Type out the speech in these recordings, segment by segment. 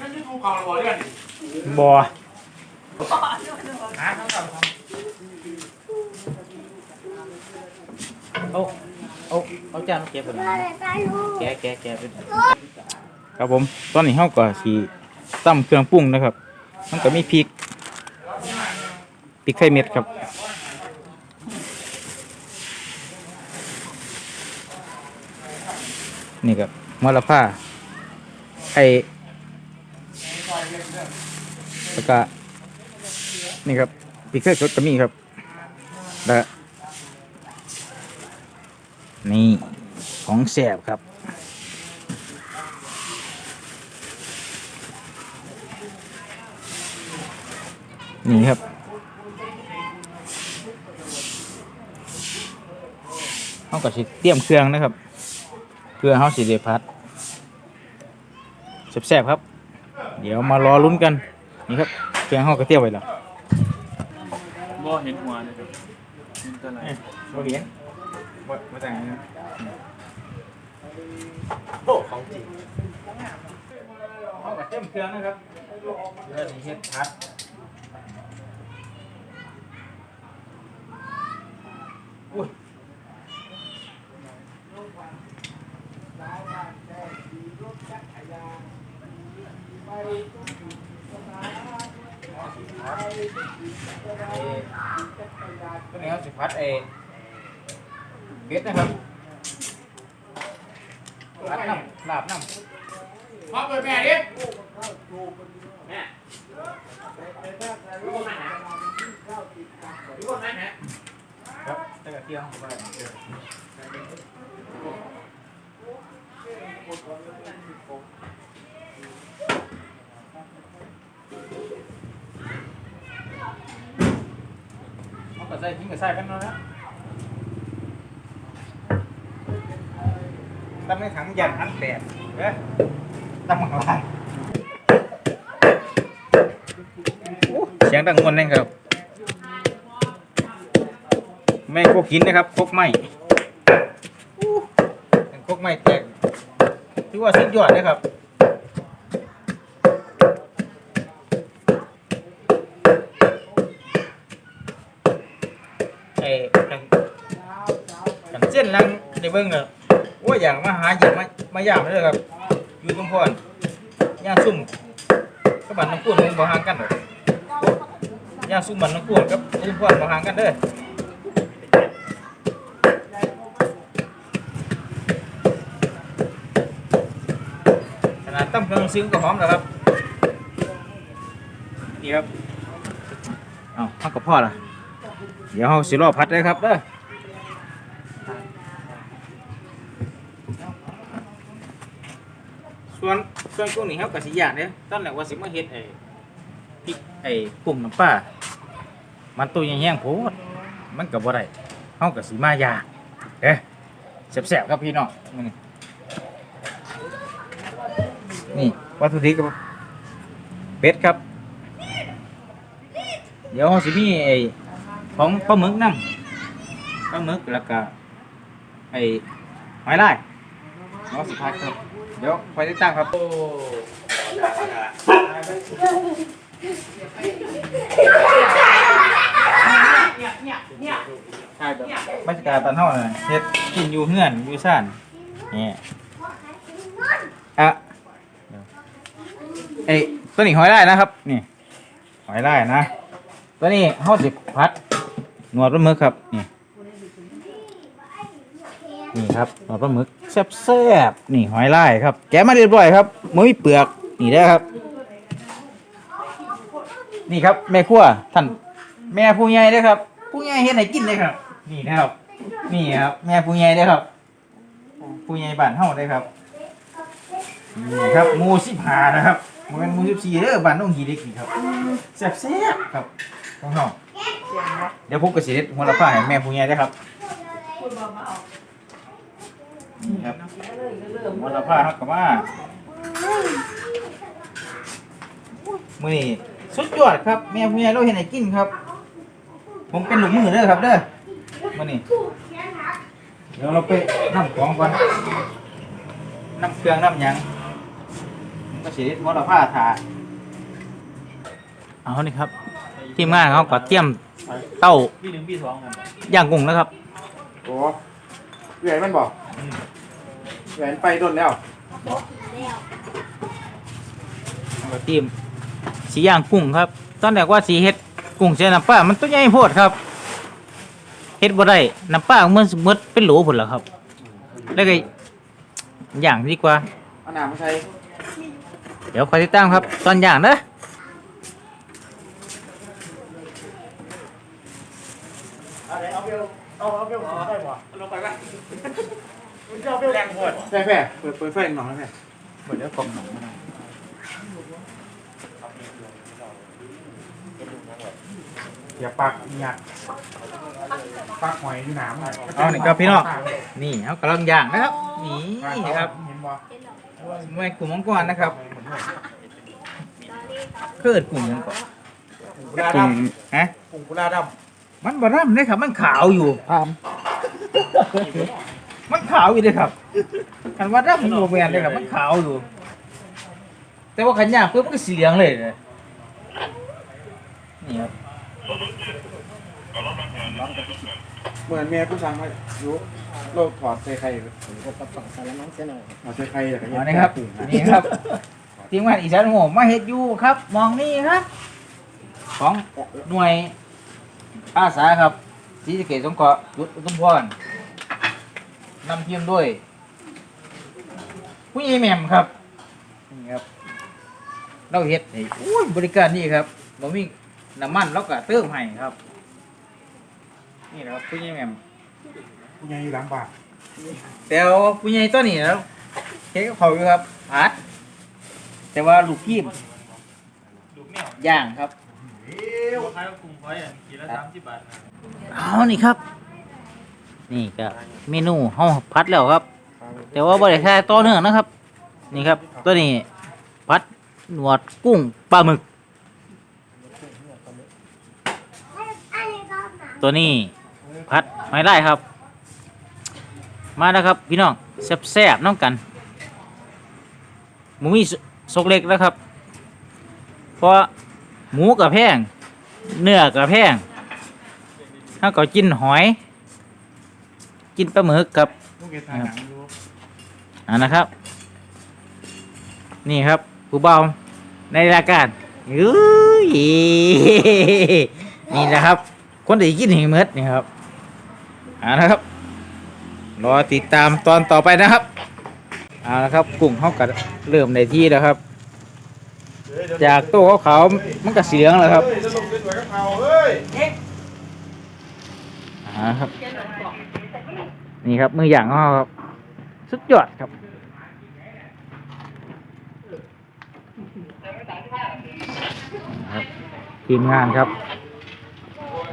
นั่นที่ภูเขาเราบอกเรื่องบ่หาทั้งสองเอาเอาเอาจานมาเก็บไปแกะแกะแกะไปครับผมตอนนี้เฮาก็สิตำเครื่องปรุงนะครับ มันก็มีพริกพริกไทยเม็ดครับนี่ครับมะละผ้าไอ้ แล้วก็นี่ครับพริกไทยสดก็มีครับแล้วก็นี่ของแสบครับนี่ครับ เขาก็สิเตรียมเครื่องนะครับ เพื่อเขาสิเดพัดแซ่บๆครับ เดี๋ยวมารอลุ้นกัน นี่ครับเครื่องเขาก็เตรียมไว้แล้วบ่เห็นหัวเลยครับเห็นตัวอะไรบ่เห็นบ่บ่แต่งนะโอ้ของจริงเขาก็เตรียมเครื่องนะครับเพื่อสิเฮ็ดพัดอุ้ย ตัวนี้ครับสิพัดเอเบ็ดนะครับพัดน้ำลาบน้ำพ่อเปิดแม่ดิแม่ดูคนนั้นนะครับแต่กระเทียมเข้าไป มันก็ใส่ทิ้งก็ใส่กันเนาะนะตั้งในถังยันทันแปดเด้อตั้งมังลายเสียงดังมวนเลยครับไม่พกหินนะครับพกไม้เป็นพกไม้แตกถือว่าสุดยอดนะครับ ไอ้กันกันเส้นลังใน เบิ้งเนอะว่าอย่างมาหาอย่างมามาย่ามเลยครับ อยู่ตรงพอนย่างซุ่มกับบันน้ำกุ้นมันบ่ห่างกันหรอกย่างซุ่มบันน้ำกุ้นกับตรงพอนบ่ห่างกันเด้อขนาดตั้มเครื่องซึ้งก็หอมแล้วครับ นี่ครับ เอาพักกับพ่อละเดี๋ยวเราสิรอพัดเลยครับเด้อ ส่วนส่วนกุ้งนี่ครับกับสิยานเนี่ยตอนแรกว่าสิมาเฮ็ดไอ้พริกไอ้กุ้งน้ำปลามันตัวยังแห้งโพดมันกับบ่ได้เฮากับสิมายากเด้อแซ่บๆครับพี่น้องมื้อนี้นี่วัตถุดิบครับเป็ดครับ เดี๋ยวเราสิมีไอ้ของปลาหมึกน้ำปลาหมึกแล้วก็ไอ้หอยลายเราสิพักครับ ดี๋ยวไปติดตั้งครับโอ้ใช่ครับบรรยากาศตอนเท่าน่ะเฮ็ดกินอยู่เฮือนอยู่ซ่านนี่อะเอ้ยตัวนี้หอยได้นะครับ นี่หอยได้นะ ตัวนี้เฮาสิพัดหนวดปลาหมึกครับนี่ นี่ครับหนวดปลาหมึกแซ่บๆนี่หอยลายครับ แกะมาเรียบร้อยครับมือมีเปลือกนี่ได้ครับ นี่ครับแม่ครัวท่านแม่ผู้ใหญ่ด้ครับ ผู้ใหญ่เฮ็ดให้กินเลยครับ นี่นะครับ นี่ครับ แม่ผู้ใหญ่ด้ครับ ผู้ใหญ่บ้านเฮาเด้ครับนี่ครับหมูสิบหานะครับมันเป็นหมูสิบสี่เด้อบ้านน้องหีเด็กนี่ครับแซ่บๆครับน้องน้องเดี๋ยวผมกระสีเด็ดหัวละผ้าให้แม่ผู้ใหญ่ได้ครับ ครับหัวละผ้าครับกับว่ามือนี่สุดยอดครับแม่ผู้ใหญ่เราเห็นไหนกินครับ ผมเป็นหลุมมือเด้อครับเด้อมือนี่เดี๋ยวเราไปน้ำของก่อนน้ำเครื่องน้ำหยังก็เสียมรผ้าถาเอานี่ครับ ทีมงานเขาก็เตรียมเต้าพี่หนึ่งพี่สองครับย่างกุ้งนะครับโอ้เหนื่อยมันบอก เหนื่อยไปโดนแล้วก็ทีมสีย่างกุ้งครับ ตอนแรกว่าสีเฮ็ดกุ้งใส่น้ำปลามันตัวใหญ่โพดครับเฮ็ดบ่ได้น้ำปลาเหมือนหมดเป็นโหลพุ่นแล้วครับ แล้วก็ย่างดีกว่าเอาหนามาใช้เดี๋ยวคอยติดตามครับ ตอนย่างเด้อแฟ่แฟ่เปิดเปิดไฟหน่อยแฟ่เดี๋ยวกล่องหนังมาอย่าปักหยักปักหอยหนามเอานี่ครับพี่น้องนี่เขากำลังย่างนะครับนี่ครับเห็นบ่แม่กลุ่มมังกรนะครับเกิดกลุ่มมังกรกุลากลุ่มดฮะำกลุ่มกุลาดมันบาร่ำเลยครับมันขาวอยู่ำพา มมันขาวอยู่เลยครับคันว่าร่ำมันโมแมนเลยครับ มันขาวอยู่ แต่ว่าขันย่างปุ๊บมันก็สีเหลืองเลยนะนี่ครับเหมือนเมียกูสั่งให้ยุโลกถอดใส่ไข่กับฝั่งสารน้องเสนอถอดใส่ไข่แต่ก็เอานี่ครับ นี่ครับทีมงานอีสานโหมมาเฮ็ดอยู่ครับ มองนี่ครับ ของหน่วยอาสาครับศรีสะเกษสงเคราะห์ยุทธอุทุมพร นำทีมด้วยผู้ใหญ่แหม่มครับนี่ครับ เราเฮ็ดให้อุ้ยบริการนี่ครับบ่มีน้ำมันเราก็เติมให้ครับ นี่นะครับผู้ใหญ่แหม่มยังอยู่หลังบาทแต่ว่าผู้ใหญ่ตัวนี้แล้วเฮ็ดกับเขาอยู่ครับผัดแต่ว่าลูกพีมลูกแมวย่างครับตัวคล้ายกับกรุงพอยอะกินละสามสิบบาทนะ เอานี่ครับ นี่ก็เมนูเฮาพัดแล้วครับ แต่ว่าบ่ได้แค่ต่อเนื่องนะครับ นี่ครับ ตัวนี้พัดหนวดกุ้งปลาหมึก ตัวนี้พัดหอยลายครับ มาแล้วครับ พี่น้องแซ่บๆน้องกันหมูมีสสกเล็กแล้วครับ เพราะหมูกับแพงเนื้อกับแพงถ้าก็กินหอย กินปลาหมึกครับลูกเกดทานหนังดูอ่านะครับ นี่ครับผู้เบาในรายการอื้ยนี่นะครับ คนที่กินหิมเมดนี่ครับอ่านะครับรอติดตามตอนต่อไปนะครับเอาละครับกุ้งเขากัเริ่มในที่แล้วครับ จากโต๊ะขาวๆมันก็สีเหลืองแล้วครับจะลงไปสวยกับเขาเฮ้ยอ่าครับ นี่ครับมืออย่างของเขาครับสุดยอดครับทีมงานครับ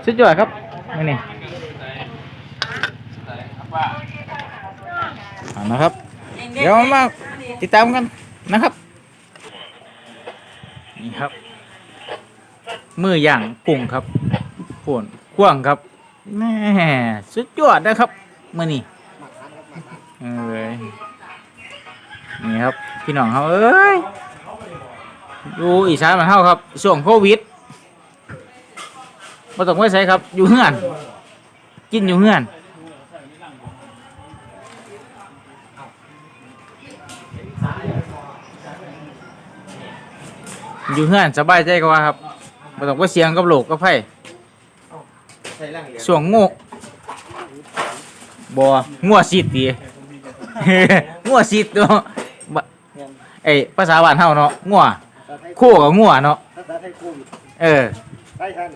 สุดยอดครับนี่นี่นะครับ เดี๋ยวมาติดตามกันนะครับนี่ครับมือย่างกุ้งครับผวนกว้างครับแม่สุดยอดนะครับ มื่อนี่เอ้ยนี่ครับ พี่น้องเขาเอ้ยอยู่อีสานมานเท่าครับช่วงโควิดมาต้องไว้ใส่ครับ อยู่เฮือน กินอยู่เฮือนอยู่เฮือนสบายใจกว่าครับมาต้องไว้เสียงกับโลกกับไพ่ส่วงโง่ บ่งัวสิดดีงัวสิดเนาะบะเอ้ภาษาบ้านเฮาเนาะงัวโคกับงัวเนาะภาษาไทยคู่เออใช่ท่าน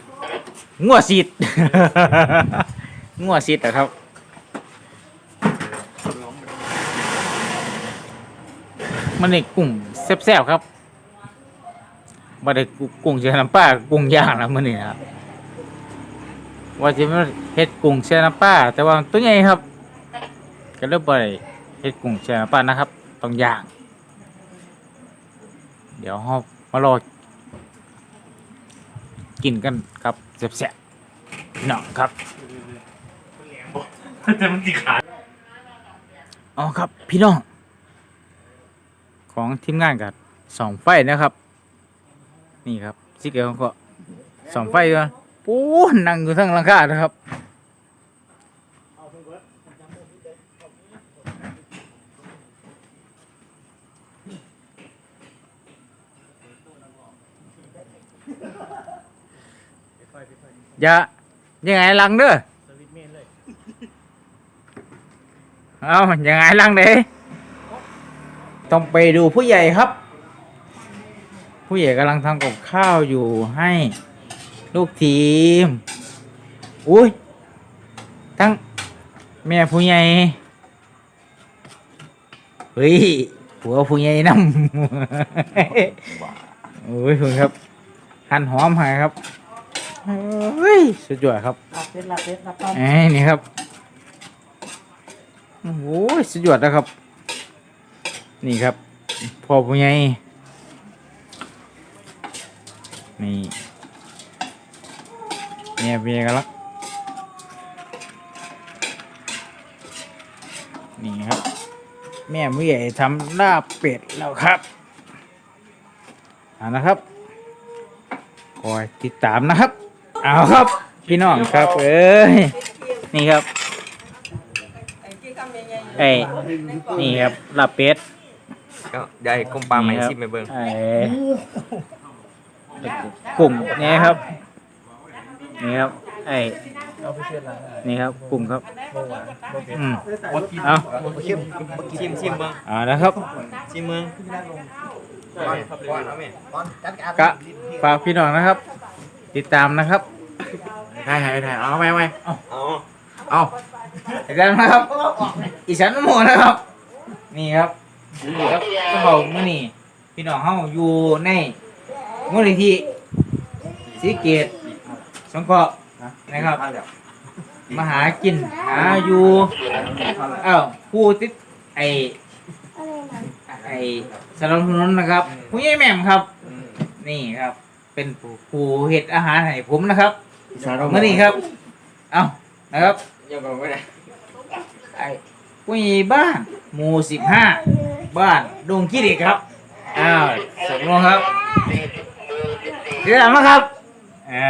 งัวสิด งัวสิดอะครับ มันนี่กุ้งแซ่บๆครับบ่ได้กุ้งเชียน้ำปลากุ้งย่างนะมื้อนี้นะครับ ว่าจะมาเฮ็ดกุ้งเชียน้ำปลาแต่ว่าตัวใหญ่ครับ ก็เลยบ่ได้เฮ็ดกุ้งเชียน้ำปลานะครับ ต้องย่าง เดี๋ยวเรามารอกินกันครับแซ่บๆเน้องครับแต่มันสีขาอ๋อครับ พี่น้อง ของทีมงานกับสองไฟนะครับ นี่ครับสิเกลของเขาสองไฟกัน ปูนนั่งอยู่ทั้งหลังคานะครับอย่ายังไงลังเด้อเอายังไงลังเด้ต้องไปดูผู้ใหญ่ครับ ผู้ใหญ่กำลังทำกับข้าวอยู่ให้ ลูกทีม อุ้ย ทั้ง แม่ผู้ใหญ่เฮ้ยผัวผู้ใหญ่นำโอ้ยคุณครับ หั่นหอมให้ครับเฮ้ยสุดยอดครับรับเพชรรับเพชรรับต้อมไอ้นี่ครับโอ้โหสุดยอดนะครับ นี่ครับพ่อผู้ใหญ่นี่ เนี่ยเบียกันละนี่ครับ แม่ผู้ใหญ่ทำลาบเป็ดแล้วครับเอ่านะครับคอยติดตามนะครับ เอาครับ พี่น้องครับเอ้ยนี่ครับไอ้นี่ครับลาบเป็ดก็ได้กลมปลาไหมนี่ครับซิมไปเบิ่งไอ้กลุ่มนี่ครับ นี่ครับ ไอ้นี่ครับกลุ่มครับอืมเอาชิมชิมเบิ่งเอานะครับ ชิมเบิ่งก่อนก่อนเอาแม่กะฝากพี่น้องนะครับ ติดตามนะครับถ่ายถ่ายถ่ายเอาไหมไหมเอาเอาติดตามนะครับ อีสานน้ำหมูนะครับ นี่ครับนี่ครับก็บอกมื่อนี้พี่น้องเฮาอยู่ในมูลนิธิสีเกต สงเคราะห์นะครับ มาหากินหาอยู่เอ้าผู้ติดไอไอสนับสนุนนะครับผู้ใหญ่แหม่มครับ นี่ครับ เป็นผู้ผู้เห็ดอาหารให้ผมนะครับเมื่อนี้ครับ เอ้านะครับยังบอกไม่ได้ไอ้ผู้ใหญ่บ้านหมู่สิบห้าบ้านดงขี้เหล็กครับอ้าวสมรองครับเดี๋ยวนะครับอ่า